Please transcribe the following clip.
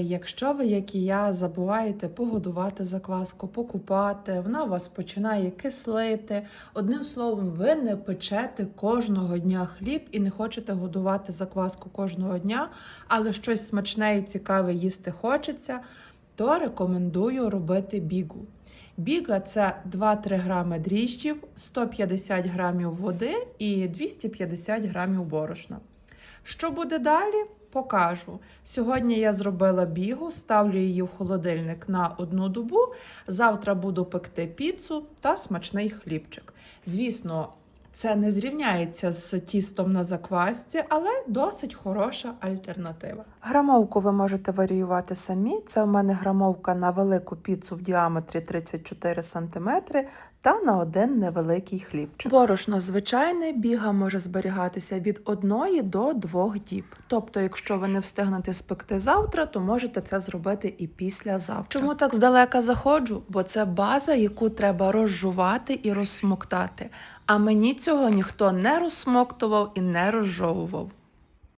Якщо ви, як і я, забуваєте погодувати закваску, покупати, вона вас починає кислити. Одним словом, ви не печете кожного дня хліб і не хочете годувати закваску кожного дня, але щось смачне і цікаве їсти хочеться, то рекомендую робити бігу. Біга це 2-3 грами дріжджів, 150 грамів води і 250 грамів борошна. Що буде далі? Покажу. Сьогодні я зробила бігу, ставлю її в холодильник на одну добу. Завтра буду пекти піцу та смачний хлібчик. Звісно, це не зрівняється з тістом на заквасці, але досить хороша альтернатива. Грамовку ви можете варіювати самі. Це в мене грамовка на велику піцу в діаметрі 34 см та на один невеликий хлібчик. Борошно звичайне біга може зберігатися від 1 до 2 діб. Тобто, якщо ви не встигнете спекти завтра, то можете це зробити і післязавтра. Чому так здалека заходжу? Бо це база, яку треба розжувати і розсмоктати. А мені цього ніхто не розсмоктував і не розжовував.